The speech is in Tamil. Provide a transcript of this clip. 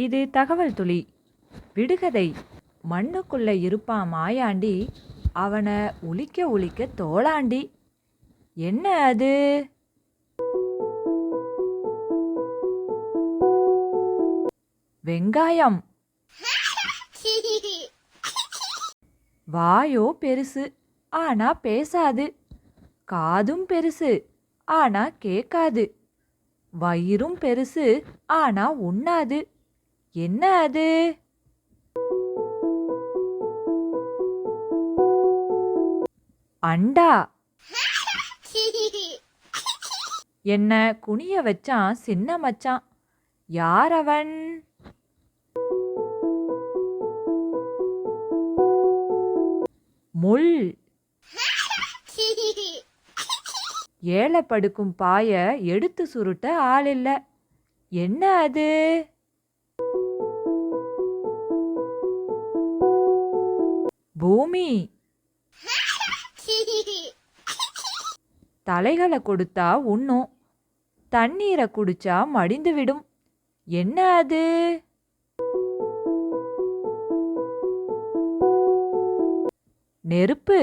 இது தகவல் துளி. விடுகதை. மண்ணுக்குள்ள இருப்பான் மாயாண்டி. அவனை உளிக்க உளிக்க தோளாண்டி. என்ன அது? வெங்காயம். வாயோ பெருசு. ஆனா பேசாது. காதும் பெருசு. ஆனா கேட்காது. வயிறும் பெருசு. ஆனா உண்ணாது. என்ன அது? அண்டா. என்ன குனிய வச்சான் சின்ன மச்சான். யார் அவன்? முள். ஏழை படுக்கும் பாய எடுத்து சுருட்ட ஆள் இல்ல. என்ன அது? பூமி. தலைகளை கொடுத்தா உண்ணும். தண்ணீரை குடிச்சா மடிந்து விடும் என்ன அது? நெருப்பு.